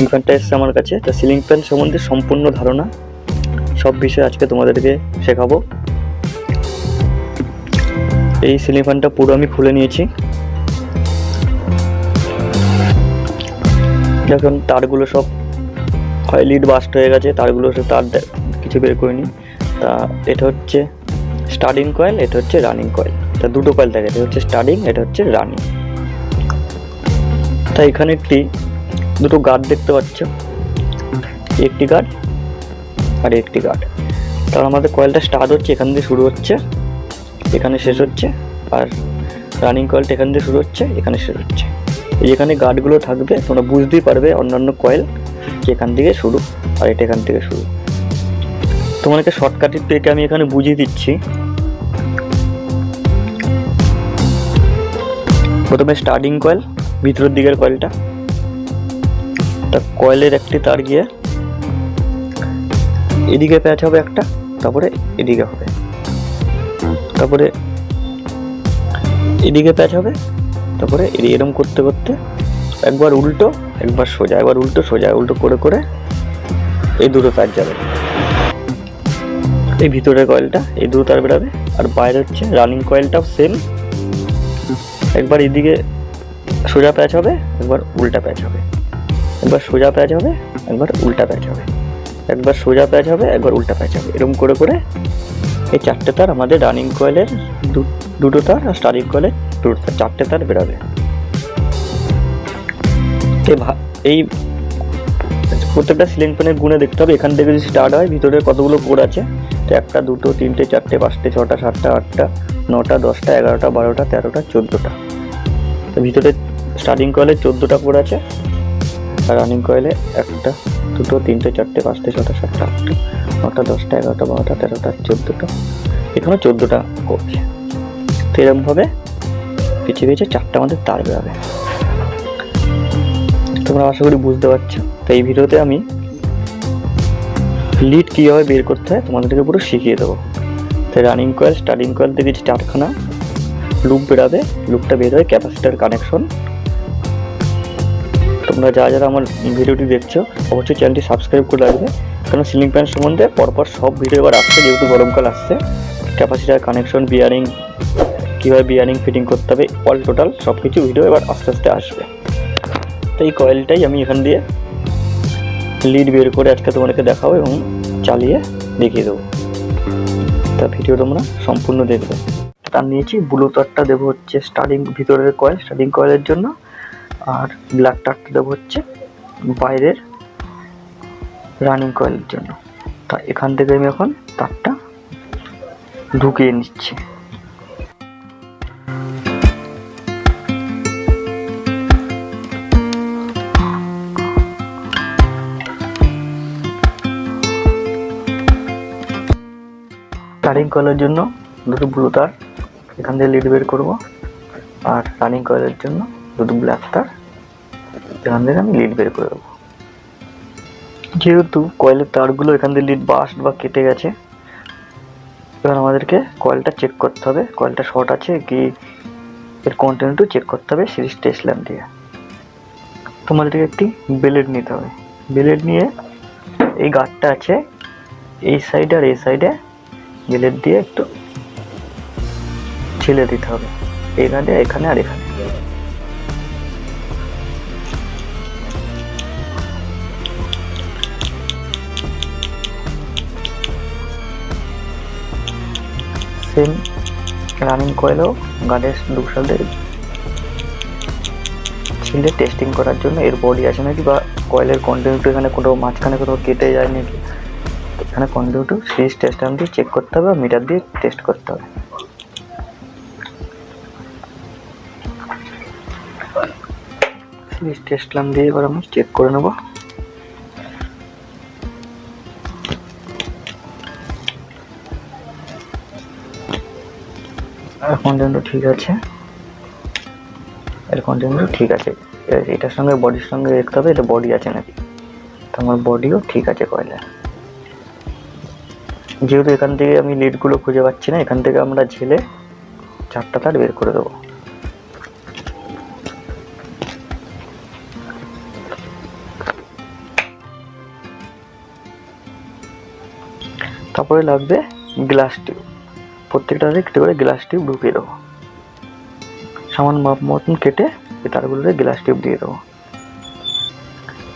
Ceiling ফ্যানটা এসছে আমার কাছে। তো সিলিং ফ্যান সম্বন্ধে সম্পূর্ণ ধারণা। সব বিষয়ে আজকে তোমাদেরকে শেখাবো। এই সিলিং ফ্যানটা পুরো আমি খুলে নিয়েছি। যখন তারগুলো সব হয় লিড বাস্ট হয়ে গেছে, তারগুলো সব তার কিছু বের করিনি। তা এটা হচ্ছে স্টার্টিং কয়েল, এটা হচ্ছে রানিং কয়েল। তা দুটো কয়েল থাকে, এটা হচ্ছে স্টার্টিং, এটা হচ্ছে রানিং। তা এখানে একটি দুটো গার্ড দেখতে পাচ্ছ। একটি গার্ড আর একটি গার্ড তার আমাদের কয়েলটা স্টার্ট হচ্ছে, এখান দিয়ে শুরু হচ্ছে, এখানে শেষ হচ্ছে, আর রানিং কয়েলটা এখান দিয়ে শুরু হচ্ছে, এখানে শেষ হচ্ছে। এই যেখানে গার্ডগুলো থাকবে, তোমরা বুঝতেই পারবে অন্যান্য কয়েল এখান থেকে শুরু আর এটা এখান থেকে শুরু। তোমাদেরকে শর্টকাটের থেকে আমি এখানে বুঝিয়ে দিচ্ছি। প্রথমে স্টার্টিং কয়েল ভিতরের দিকের কয়েলটা তা কয়েলের একটি তার গিয়ে এদিকে প্যাচ হবে একটা, তারপরে এদিকে হবে। তারপরে এদিকে প্যাচ হবে, তারপরে এরম করতে করতে একবার উল্টো, একবার সোজা, একবার উল্টো, সোজা, উল্টো করে করে এই দুটো প্যাচ যাবে। এই ভিতরের কয়েলটা, এই দুটো তার বেরাবে, আর বাইরে হচ্ছে রানিং কয়েলটাও সেম একবার এদিকে সোজা প্যাচ হবে, একবার উল্টা প্যাচ হবে। একবার সোজা প্যাচ হবে, একবার উল্টা প্যাচ হবে। একবার সোজা প্যাচ হবে, একবার উল্টা প্যাচ হবে। এরকম করে করে এই চারটে তার আমাদের রানিং কয়েলের দুটো তার আর স্টারিং কয়েলের দুটো তার, চারটে তার বেরোবে। এই প্রত্যেকটা সিলিং ফ্যানের গুণে দেখতে হবে। এখান থেকে যদি স্টার্ট হয়, ভিতরে কতগুলো কোড আছে? তো একটা, দুটো, তিনটে, চারটে, পাঁচটে, ছটা, সাতটা, আটটা, নটা, দশটা, এগারোটা, বারোটা, তেরোটা, চোদ্দোটা। তো ভিতরে স্টার্টিং কয়েলের চোদ্দোটা কোড আছে। আর রানিং কয়েলে একটা, দুটো, তিনটে, চারটে, পাঁচটে, ছটা, সাতটা, আটটা, নটা, দশটা, এগারোটা, বারোটা, তেরোটা, চোদ্দোটা। এখানে চোদ্দোটা কোড তো এরকমভাবে পিছিয়ে পিছিয়ে চারটে আমাদের তার বেরোবে তোমরা আশা করি বুঝতে পারছ। তো এই ভিডিওতে আমি লিড কীভাবে বের করতে হয় তোমাদেরকে পুরো শিখিয়ে দেবো। তো রানিং কয়েল স্টার্টিং কয়েল থেকে চারখানা লুপ বেরাবে লুপটা বের হয় ক্যাপাসিটার কানেকশন তোমরা যারা যারা আমার ভিডিওটি দেখছ, অবশ্যই চ্যানেলটি সাবস্ক্রাইব করে রাখবে। কারণ সিলিং ফ্যান সম্বন্ধে পরপর সব ভিডিও এবার আসছে, যেহেতু গরমকাল আসছে। ক্যাপাসিটার কানেকশন বিয়ারিং কীভাবে বিয়ারিং ফিটিং করতে হবে অল টোটাল সব কিছু ভিডিও এবার আস্তে আস্তে আসবে। তো এই কয়েলটাই আমি এখান দিয়ে লিড বের করে আজকে তোমাদেরকে দেখাবো এবং চালিয়ে দেখিয়ে দেবো। তা ভিডিও তোমরা সম্পূর্ণ দেখবে। তার নিয়েছি ব্লু তারটা দেবো হচ্ছে স্টার্টিং ভিতরের কয়েল স্টার্টিং কয়েলের জন্য। আর ব্ল্যাক তারটা দেবো হচ্ছে বাইরের রানিং কয়েলের জন্য। তা এখান থেকে আমি এখন তারটা ঢুকিয়ে নিচ্ছি। স্টার্টিং কয়েলের জন্য দুটো ব্লু তার এখান থেকে লিড বের করব আর রানিং কয়েলের জন্য দুটো ব্ল্যাক তার এখান থেকে আমি লিড বের করে দেবো। যেহেতু কয়েলের তারগুলো এখান থেকে লিড বাস্ট বা কেটে গেছে, এবার আমাদেরকে কয়েলটা চেক করতে হবে। কয়েলটা শর্ট আছে কি এর কন্টিনিউটি চেক করতে হবে সিরিজ টেস্ট ল্যাম্প দিয়ে। তোমাদেরকে একটি বেলেট নিতে হবে। বেলেট নিয়ে এই গার্ডটা আছে, এই সাইডে আর এই সাইডে বেলেট দিয়ে একটু ছেলে দিতে হবে। এখানে এখানে আর এখানে। সেম রানিং কয়েলও গার্ডের দু সালে ছিলে টেস্টিং করার জন্য এর বডি আছে নাকি বা কয়েলের কন্টিনিউটি এখানে কোনো মাঝখানে কোথাও কেটে যায় নাকি? এখানে কন্টিনিউটি সিরিজ টেস্ট দিয়ে চেক করতে হবে মিটার দিয়ে টেস্ট করতে হবে। সিরিজ টেস্ট দিয়ে এবার আমি চেক করে নেব। কন্টেন্টও ঠিক আছে। এর কন্টেন্টও ঠিক আছে। এটার সঙ্গে বডির সঙ্গে দেখতে হবে, এটা বডি আছে নাকি? তো আমার বডিও ঠিক আছে কয়লা। যেহেতু এখান থেকে আমি লিডগুলো খুঁজে পাচ্ছি না, এখান থেকে আমরা ঝেলে চারটা তার বের করে দেবো। তারপরে লাগবে গ্লাস টিউব প্রত্যেকটাতে একটু করে গ্লাস টিউব ঢুকিয়ে দেবো। সামান্য মাপ মতন কেটে তারগুলোতে গ্লাস টিউব দিয়ে দেবো।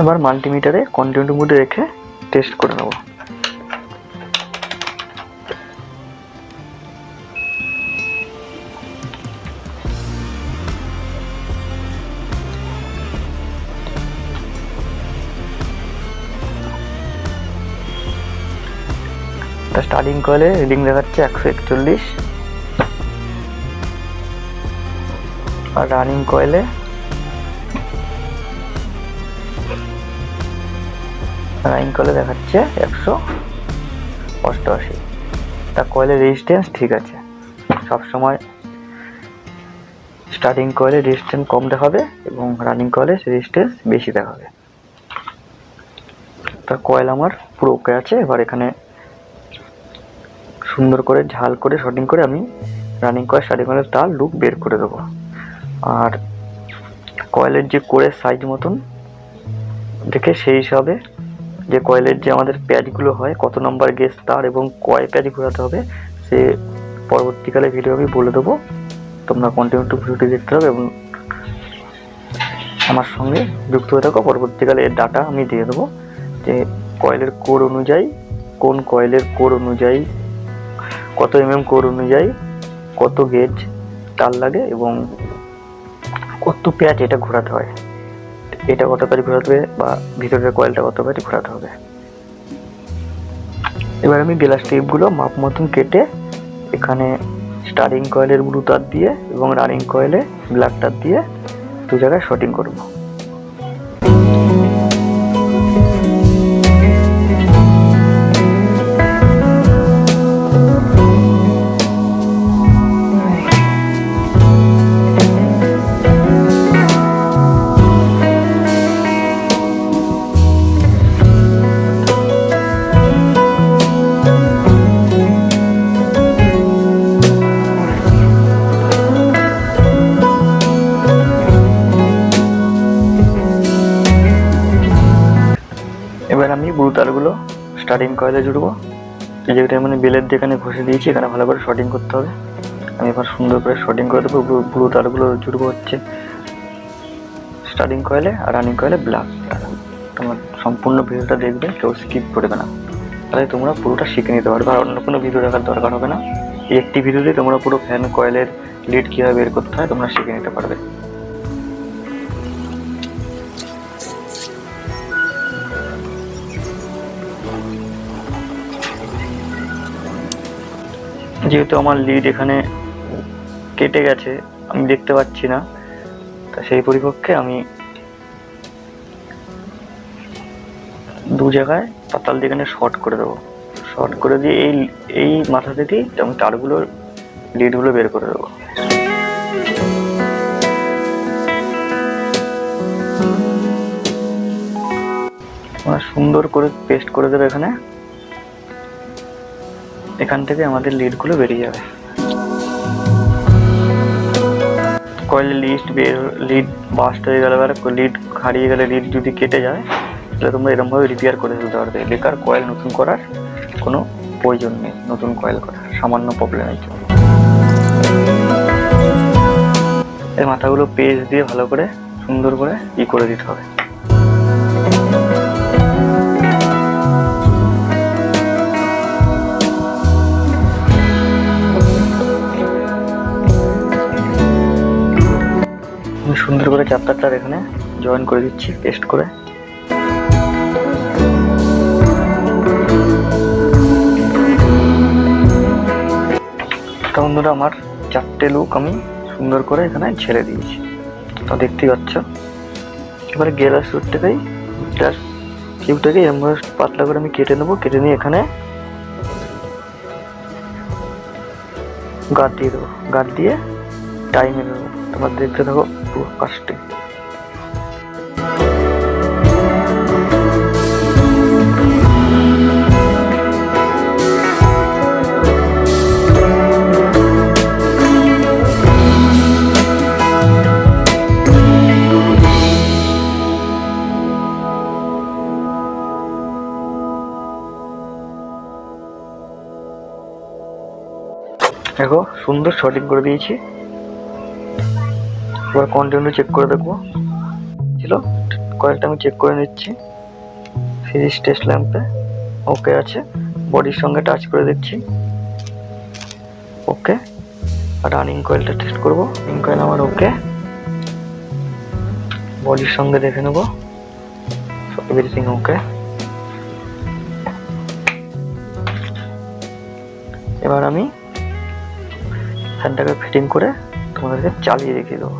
এবার মাল্টিমিটারে কন্টিনিউটি মোডে রেখে টেস্ট করে নেব। তা স্টার্টিং কলে রিডিং দেখাচ্ছে একশো একচল্লিশ। আর রানিং কয়েলে রানিং কয়েলে দেখাচ্ছে একশো অষ্টআশি। তা কয়েলের রেজিস্ট্যান্স ঠিক আছে। সবসময় স্টার্টিং কয়েলে রেজিস্ট্যান্স কম দেখাবে এবং রানিং কয়েলে রেজিস্ট্যান্স বেশি দেখাবে। তা কয়েল আমার পুরো ওকে আছে। এবার এখানে সুন্দর করে ঝাল করে শর্টিং করে আমি রানিং কয়েল স্টার্টিং কয়েলের তার লুক বের করে দেবো। আর কয়েলের যে কোরের সাইজ মতন, দেখে সেই হিসাবে যে কয়েলের যে আমাদের প্যাচগুলো হয়, কত নম্বর গেস তার এবং কয় প্যাচ ঘোরাতে হবে, সে পরবর্তীকালে ভিডিও আমি বলে দেবো। তোমরা কন্টিনিউ টু ভিডিওটি দেখতে হবে এবং আমার সঙ্গে যুক্ত হয়ে থাকো। পরবর্তীকালে এর ডাটা আমি দিয়ে দেবো যে কয়েলের কোর অনুযায়ী, কোন কয়েলের কোর অনুযায়ী কত এম এম কোর অনুযায়ী কত গেজ তার লাগে এবং কত প্যাচ এটা ঘোরাতে হয়। এটা কত প্যাচ ঘোরাতে হবে বা ভিতরের কয়েলটা কত প্যাচ ঘোরাতে হবে। এবার আমি গ্লাস টিপগুলো মাপ মতন কেটে এখানে স্টারিং কয়েলের ব্লু তার দিয়ে এবং রানিং কয়েলে ব্ল্যাক তার দিয়ে দু জায়গায় শটিং করব। স্টার্টিং কয়েলে জুড়বো? যেটা মানে বেলের যেখানে ঘষে দিয়েছি, এখানে ভালো করে শর্টিং করতে হবে। আমি এবার সুন্দর করে শর্টিং করে দেবো ব্লু তারগুলো জুড়বো হচ্ছে। স্টার্টিং কয়েলে আর রানিং কয়েলে ব্ল্যাক তোমার সম্পূর্ণ ভিডিওটা দেখবে, কেউ স্কিপ করবে না। তাহলে তোমরা পুরোটা শিখে নিতে পারবে, আর অন্য কোনো ভিডিও দেখার দরকার হবে না। একটি ভিডিওতে তোমরা পুরো ফ্যান কয়েলের লিড কীভাবে বের করতে হয়, তোমরা শিখে নিতে পারবে। যেহেতু আমার লিড এখানে কেটে গেছে, আমি দেখতে পাচ্ছি না, তা সেই পরিপক্ষে আমি দু জায়গায় পাতাল এখানে শর্ট করে দেবো। শর্ট করে দিয়ে এই এই মাথা থেকেই আমি তারগুলো লিডগুলো বের করে দেবো। সুন্দর করে পেস্ট করে দেবে এখানে। এখান থেকে আমাদের লিডগুলো বেরিয়ে যাবে। কয়েলের লিস্ট বের লিড বাস্ট হয়ে গেলে বা লিড হারিয়ে গেলে লিড যদি কেটে যায়, তাহলে তোমরা এরকমভাবে রিপেয়ার করে ফেলতে পারবে। বেকার কয়েল নতুন করার কোনো প্রয়োজন নেই, নতুন কয়েল করার, সামান্য প্রবলেমের জন্য। এই মাথাগুলো পেজ দিয়ে ভালো করে সুন্দর করে ই করে দিতে হবে। সুন্দর করে চাপ্টারটা এখানে জয়েন করে দিচ্ছি পেস্ট করে। বন্ধুরা, আমার চারটে লুক আমি সুন্দর করে এখানে ছেড়ে দিয়েছি। তো দেখতেই পাচ্ছ। এবারে গেলার সুটটাকেই জাস্ট কিউবটাকে এমন পাতলা করে আমি কেটে নেব, কেটে নিয়ে এখানে গাদ দিয়ে দেবো। গাদ দিয়ে টাইমে দেবো। এবার দেখতে থাকো পুরো কাজটি। দেখো সুন্দর সঠিক করে দিয়েছি। এবার কন্টিনিউ চেক করে দেখব। ছিল? কয়েলটা আমি চেক করে নিচ্ছি। সিরিজ টেস্ট ল্যাম্পে ওকে আছে। বডির সঙ্গে টাচ করে দেখছি। ওকে রানিং কয়েলটা টেস্ট করব। রানিং কয়েল আমার ওকে বডির সঙ্গে দেখে নেব। এভরিথিং ওকে এবার আমি ফ্যানটাকে ফিটিং করে তোমাদেরকে চালিয়ে দেখিয়ে দেবো।